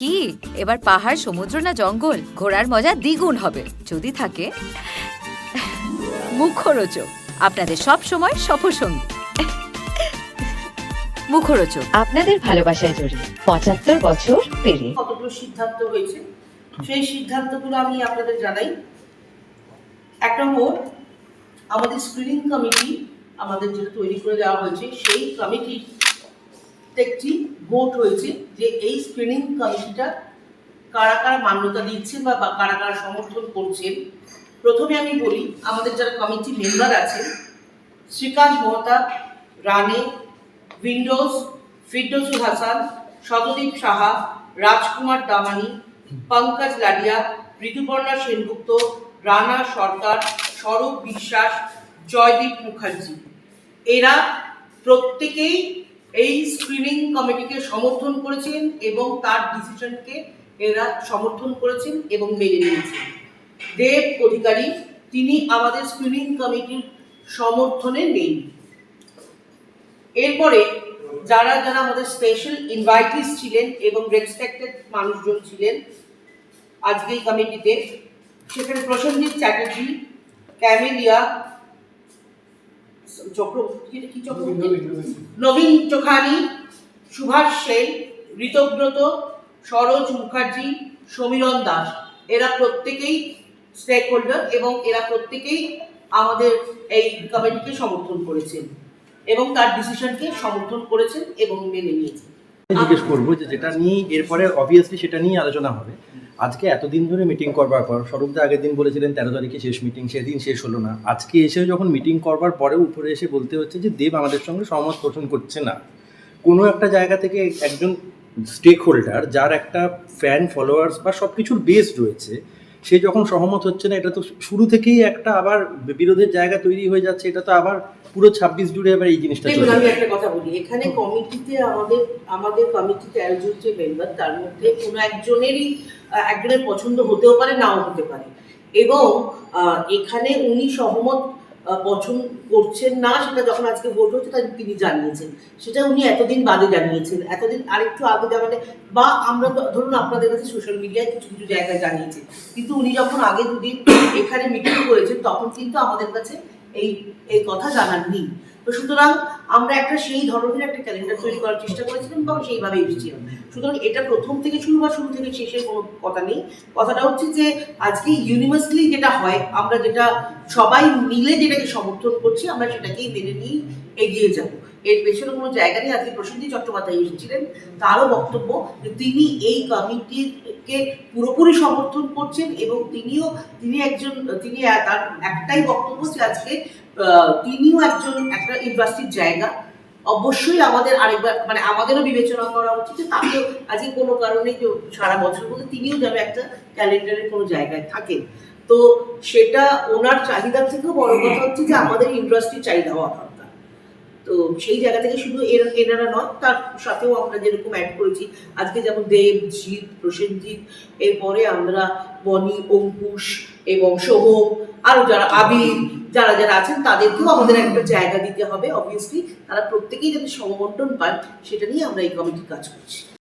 কি? এবার পাহাড় সমুদ্র না জঙ্গল? ঘোরার মজা দ্বিগুণ হবে। যদি থাকে মুখরোচক। আপনাদের সব সময় সফরসঙ্গী। মুখরোচক। আপনাদের ভালোবাসায় জড়িয়ে পঁচাত্তর বছর পেরিয়ে। কতগুলো সিদ্ধান্ত হয়েছে? সেই সিদ্ধান্তগুলো আমি আপনাদের জানাই। এক নম্বর আমাদের স্ক্রিনিং কমিটি আমাদের যেটা তৈরি করে দেওয়া হয়েছে সেই কমিটির একটি ভোট হয়েছে যে এই স্ক্রিনিং কমিটিটা কারা কারা মান্যতা দিচ্ছেন বা কারা কারা সমর্থন করছেন। প্রথমে আমি বলি, আমাদের যারা কমিটি মেম্বার আছেন, শ্রীকান্ত মহতাব রানে উইন্ডোজ ফিরদৌসুল হাসান শতদীপ সাহা রাজকুমার দামানি পঙ্কজ লাডিয়া ঋতুপর্ণা সেনগুপ্ত রানা সরকার স্বরূপ বিশ্বাস জয়দীপ মুখার্জি এরা প্রত্যেকেই এই স্ক্রিনিং কমিটিকে সমর্থন করেছেন এবং তার ডিসিশনকে এরা সমর্থন করেছেন এবং মেনে নিয়েছেন। দেব অধিকারী, তিনি আমাদের স্ক্রিনিং কমিটির সমর্থনে নেই। এরপরে যারা যারা আমাদের স্পেশাল ইনভাইটিস ছিলেন এবং রেসপেক্টেড মানুষজন ছিলেন আজকে এই কমিটিতে সেখানে প্রসেনজিৎ চ্যাটার্জি, ক্যামেলিয়া কি নবীন চোখানি সুভাষ সেন ঋতব্রত সরোজ মুখার্জি সমীরণ দাস। এরা প্রত্যেকেই স্টেক হোল্ডার এবং এরা প্রত্যেকেই আমাদের এই কমিটিকে সমর্থন করেছেন এবং তার ডিসিশনকে সমর্থন করেছেন এবং মেনে নিয়েছেন। জিজ্ঞেস করব যে যেটা নিয়ে এরপরে অবভিয়াসলি সেটা নিয়ে আলোচনা হবে। আজকে এতদিন ধরে মিটিং করবার পর স্বরূপদা আগের দিন বলেছিলেন তেরো তারিখে শেষ মিটিং সেদিন শেষ হলো না। আজকে এসে যখন মিটিং করবার পরেও উপরে এসে বলতে হচ্ছে যে, দেব আমাদের সঙ্গে সহমত পোষণ করছে না। কোনো একটা জায়গা থেকে একজন স্টেক হোল্ডার যার একটা ফ্যান ফলোয়ার্স বা সব কিছুর বেস রয়েছে সে যখন সহমত হচ্ছে না এটা তো শুরু থেকেই একটা আবার বিরোধের জায়গা তৈরি হয়ে যাচ্ছে এটা তো আবার পুরো ছাব্বিশ জুড়ে আবার এই জিনিসটা দেখুন আমি একটা কথা বলি এখানে কমিটিতে আমাদের আমাদের কমিটিতে একজন যে মেম্বার তার মধ্যে কোনো একজনেরই একজনের পছন্দ হতেও পারে নাও হতে পারে। এবং আহ, এখানে উনি সহমত পছন্দ করছেন না, সেটা যখন আজকে ভোট হচ্ছে তাই তিনি জানিয়েছেন। সেটা উনি এতদিন বাদে জানিয়েছেন। এতদিন আরেকটু আগে জানালে বা আমরা ধরুন আপনাদের কাছে সোশ্যাল মিডিয়ায় কিছু কিছু জায়গায় জানিয়েছেন কিন্তু উনি যখন আগে দুদিন এখানে মিটিং করেছেন, তখন কিন্তু আমাদের কাছে এই এই কথা জানাননি। তো সুতরাং আমরা একটা সেই ধরনের একটা ক্যালেন্ডার তৈরি করার চেষ্টা করেছিলাম এবং সেইভাবে এসেছিলাম। সুতরাং এটা প্রথম থেকে শুরু বা শুরু থেকে শেষের কোনো কথা নেই। কথাটা হচ্ছে যে আজকে ইউনিভার্সালি যেটা হয়, আমরা যেটা সবাই মিলে যেটাকে সমর্থন করছি, আমরা সেটাকেই মেনে নিয়ে এগিয়ে যাব। এর পেছনে কোনো জায়গা নেই আজকে প্রসেনজিৎ চট্টোপাধ্যায় এসেছিলেন। তারও বক্তব্য যে তিনি এই কমিটিকে পুরোপুরি সমর্থন করছেন এবং তিনিও, তিনি একজন, তিনি তার একটাই বক্তব্য যে আজকে তিনিও একজন, একটা ইন্ডাস্ট্রির জায়গা। অবশ্যই আমাদের আরেকবার মানে আমাদেরও বিবেচনা করা উচিত যে তাকেও আজকে কোনো কারণে কেউ সারা বছর মধ্যে তিনিও যাবে একটা ক্যালেন্ডারের কোনো জায়গায় থাকেন। তো সেটা ওনার চাহিদার থেকেও বড় কথা হচ্ছে যে আমাদের ইন্ডাস্ট্রির চাহিদা হওয়া তো সেই জায়গা থেকে শুধু এর- এনারা নয় তার সাথেও আমরা যেরকম অ্যাড করেছি। আজকে যেমন দেব জিৎ প্রসেনজিৎ, এরপরে আমরা বনি, অঙ্কুশ এবং সোহম আরও যারা আবির, যারা যারা আছেন, তাদেরকেও আমাদের একটা জায়গা দিতে হবে অবভিয়াসলি তারা প্রত্যেকেই যাতে সমবন্টন পান সেটা নিয়ে আমরা এই কমিটি কাজ করছি।